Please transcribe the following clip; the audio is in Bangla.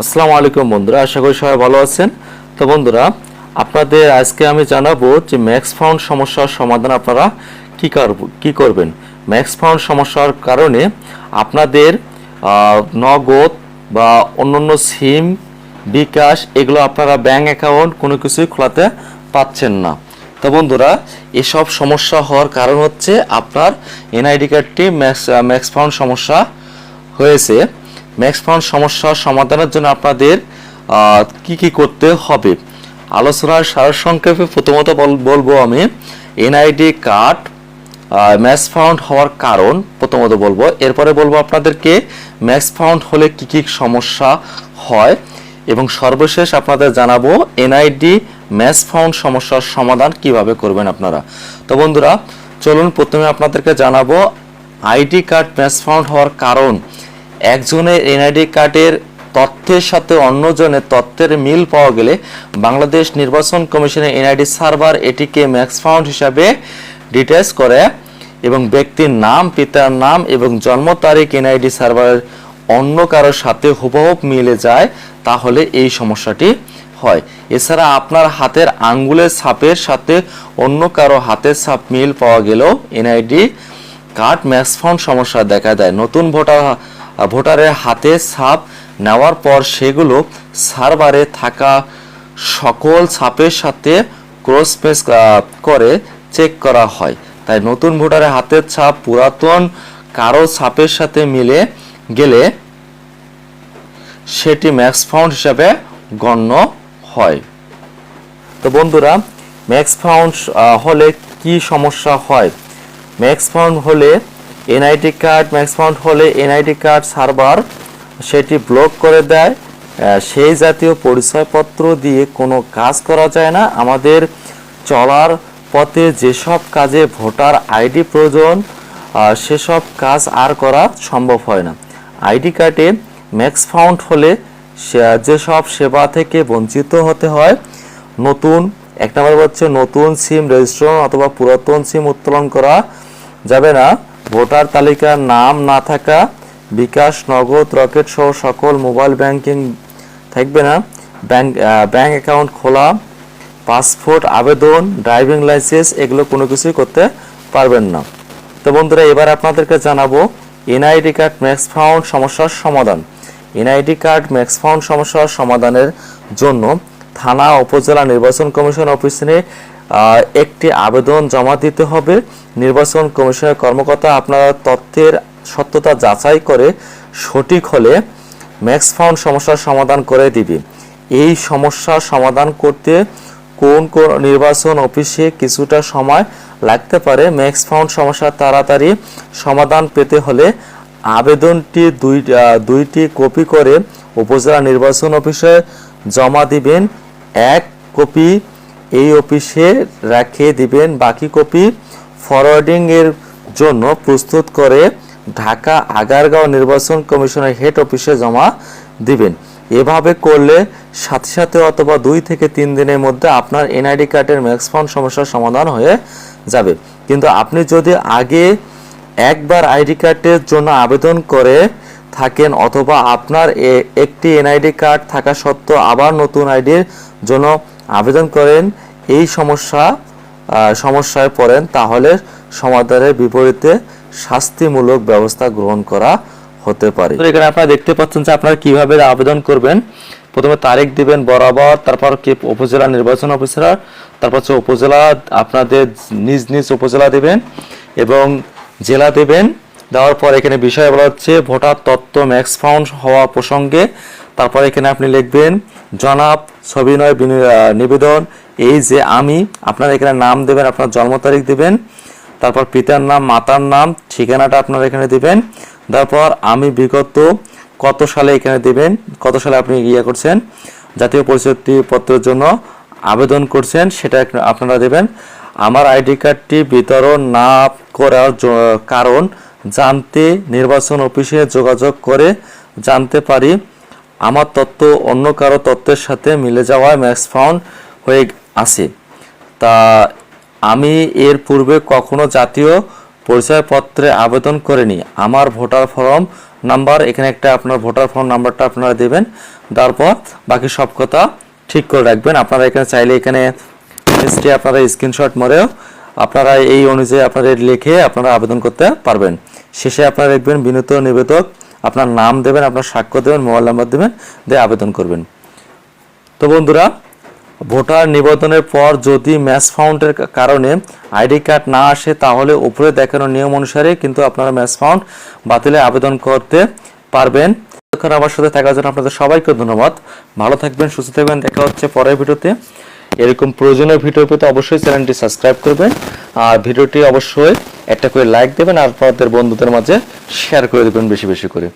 আসসালামু আলাইকুম বন্ধুরা, আশা করি সবাই ভালো আছেন। তো বন্ধুরা, আপনাদের আজকে আমি জানাব যে ম্যাক্স ফাউন্ড সমস্যার সমাধান আপনারা কি করব কি করবেন। ম্যাক্স ফাউন্ড সমস্যার কারণে আপনাদের নগদ বা অন্যান্য সিম, বিকাশ এগুলো আপনারা ব্যাংক অ্যাকাউন্ট কোনো কিছুই খোলাতে পাচ্ছেন না। তো বন্ধুরা, এসব সমস্যা হওয়ার কারণ হচ্ছে আপনার এনআইডি কার্ডটি ম্যাক্স ম্যাক্স ফাউন্ড সমস্যা হয়েছে। ম্যাক্স ফাউন্ড সমস্যার সমাধানের জন্য আপনাদের কি কি করতে হবে। আলোচনার সারসংক্ষেপে প্রথমত বল- বলব আমি এনআইডি কার্ড ম্যাক্স ফাউন্ড হওয়ার কারণ প্রথমত বলব। এরপরে বলব আপনাদেরকে ম্যাক্স ফাউন্ড হলে কি কি সমস্যা হয়। এবং সর্বশেষ আপনাদের জানাব এনআইডি ম্যাচ ফাউন্ড সমস্যার সমাধান কীভাবে করবেন আপনারা। তো বন্ধুরা, চলুন প্রথমে আপনাদেরকে জানাব আইডি কার্ড ম্যাচ ফাউন্ড হওয়ার কারণ। একজনের এনআইডি কার্ডের তথ্যের সাথে অন্যজনের তথ্যের মিল পাওয়া গেলে বাংলাদেশ নির্বাচন কমিশনের এনআইডি সার্ভার এটিকে ম্যাক্স ফাউন্ড হিসাবে ডিটেলস করে এবং ব্যক্তির নাম, পিতার নাম এবং জন্ম তারিখ এনআইডি সার্ভারের অন্য কারোর সাথে হুবহুব মিলে যায়, তাহলে এই সমস্যাটি হয়। এছাড়া আপনার হাতের আঙ্গুলের ছাপের সাথে অন্য কারও হাতের ছাপ মিল পাওয়া গেলেও এনআইডি কার্ড ম্যাক্স ফাউন্ড সমস্যা দেখা দেয়। নতুন ভোটার ভোটারের হাতে ছাপ নেওয়ার পর সেগুলো সার্ভারে থাকা সকল ছাপের সাথে ক্রস পেস করে চেক করা হয়। তাই নতুন ভোটারের হাতের ছাপ পুরাতন, কারও ছাপের সাথে মিলে গেলে সেটি ম্যাক্স ফাউন্ড হিসাবে গণ্য হয়। তো বন্ধুরা, ম্যাক্স ফাউন্ড হলে কি সমস্যা হয়? ম্যাক্স ফাউন্ড হলে এনআইডি কার্ড ম্যাক্স ফাউন্ড হলে এনআইডি কার্ড সার্ভার সেটি ব্লক করে দেয়। সেই জাতীয় পরিচয়পত্র দিয়ে কোনো কাজ করা যায় না। আমাদের চলার পথে যেসব কাজে ভোটার আইডি প্রয়োজন সেসব কাজ আর করা সম্ভব হয় না। আইডি কার্ডে ম্যাক্স ফাউন্ড হলে যেসব সেবা থেকে বঞ্চিত হতে হয়, নতুন, এক নম্বর হচ্ছে নতুন সিম রেজিস্ট্রেশন অথবা পুরাতন সিম উত্তোলন করা যাবে না। ভোটার তালিকার নাম না থাকা, বিকাশ, নগদ, রকেট সহ সকল মোবাইল ব্যাংকিং থাকবে না। ব্যাংক ব্যাংক অ্যাকাউন্ট খোলা, পাসপোর্ট, আবেদন, ড্রাইভিং লাইসেন্স এগুলো কোনো কিছুই করতে পারবেন না। তো বন্ধুরা, এবার আপনাদেরকে জানাব, এনআইডি কার্ড ম্যাক্স ফাউন্ড সমস্যার সমাধান। এনআইডি কার্ড ম্যাক্স ফাউন্ড সমস্যার সমাধানের জন্য থানা, উপজেলা নির্বাচন কমিশন অফিসে একটি আবেদন জমা দিতে হবে। নির্বাচন কমিশনের কর্মকর্তা আপনার তথ্যের সত্যতা যাচাই করে সঠিক হলে ম্যাক্স ফাউন্ড সমস্যার সমাধান করে দিবে। এই সমস্যার সমাধান করতে কোন কোন নির্বাচন অফিসে কিছুটা সময় লাগতে পারে, ম্যাক্স ফাউন্ড সমস্যা তাড়াতাড়ি সমাধান পেতে হলে আবেদনটি দুই দুইটি কপি করে উপজেলা নির্বাচন অফিসে জমা দিবেন। এক কপি এই অফিসে রেখে দিবেন। বাকি কপি ফরওয়ার্ডিং এর জন্য প্রস্তুত করে ঢাকা আগারগাঁও নির্বাচন কমিশনের হেড অফিসে জমা দিবেন। এভাবে করলে সাথে সাথে অথবা দুই থেকে তিন দিনের মধ্যে আপনার এনআইডি কার্ডের ম্যাক্স ফাউন্ড সমস্যার সমাধান হয়ে যাবে। কিন্তু আপনি যদি আগে একবার আইডি কার্ডের জন্য আবেদন করে থাকেন অথবা আপনার একটি এনআইডি কার্ড থাকা সত্ত্বেও আবার নতুন আইডির জন্য আবেদন করেন এই সমস্যা সমস্যায় পড়েন, তাহলে সমাধানের বিপরীতে শাস্তিমূলক ব্যবস্থা গ্রহণ করা হতে পারে। এখানে আপনারা দেখতে পাচ্ছেন যে আপনারা কীভাবে আবেদন করবেন। প্রথমে তারিখ দিবেন বরাবর, তারপর কি উপজেলা নির্বাচন অফিসার, তারপর হচ্ছে উপজেলা, আপনাদের নিজ নিজ উপজেলা দিবেন এবং জেলা দেবেন। দেওয়ার পর এখানে বিষয় বলা হচ্ছে ভোটার তত্ত্ব ম্যাক্স ফাউন্ড হওয়া প্রসঙ্গে। তারপর এখানে আপনি লিখবেন, জনাব সবিনয় নিবেদন। এই যে আমি, আপনার এখানে নাম দেবেন, আপনার জন্ম তারিখ দেবেন। তারপর পিতার নাম, মাতার নাম, ঠিকানাটা আপনারা এখানে দিবেন। তারপর আমি বিগত কত সালে এখানে দিবেন, কত সালে আপনি ইয়ে করছেন, জাতীয় পরিচয়পত্র পত্রের জন্য আবেদন করছেন, সেটা আপনারা দেবেন। আমার আইডি কার্ডটি বিতরণ না করার কারণ জানতে নির্বাচন অফিসে যোগাযোগ করে জানতে পারি। আমার তথ্য অন্য কারও তত্ত্বের সাথে মিলে যাওয়ায় ম্যাক্স ফাউন্ড হয়ে আছে। তা আমি এর পূর্বে কখনো জাতীয় পরিচয়পত্রে আবেদন করিনি। আমার ভোটার ফর্ম নাম্বার, এখানে একটা আপনার ভোটার ফর্ম নাম্বারটা আপনারা দেবেন। তারপর বাকি সব কথা ঠিক করে রাখবেন। আপনারা এখানে চাইলে এখানে লিস্টে আপনারা স্ক্রিনশট মরেও আপনারা এই অনুযায়ী আপনারা লিখে আপনারা আবেদন করতে পারবেন। শেষে আপনারা দেখবেন বিনীত নিবেদক আপনার নাম দেবেন, আপনার সাক্ষ্য দেবেন, মোবাইল নাম্বার দেবেন, দিয়ে আবেদন করবেন। তো বন্ধুরা, ভোটার নিবন্ধনের পর যদি ম্যাচ ফাউন্ডের কারণে আইডি কার্ড না আসে, তাহলে উপরে দেখানো নিয়ম অনুসারে কিন্তু আপনারা ম্যাচ ফাউন্ড বাতিলে আবেদন করতে পারবেন। আমার সাথে থাকার জন্য আপনাদের সবাইকে ধন্যবাদ। ভালো থাকবেন, সুস্থ থাকবেন, দেখা হচ্ছে পরের ভিডিওতে। এরকম প্রয়োজনীয় ভিডিও পেতে অবশ্যই চ্যানেলটি সাবস্ক্রাইব করবেন। আর ভিডিওটি অবশ্যই একটা করে লাইক দেবেন আর আপনাদের বন্ধুদের মাঝে শেয়ার করে দেবেন বেশি বেশি করে।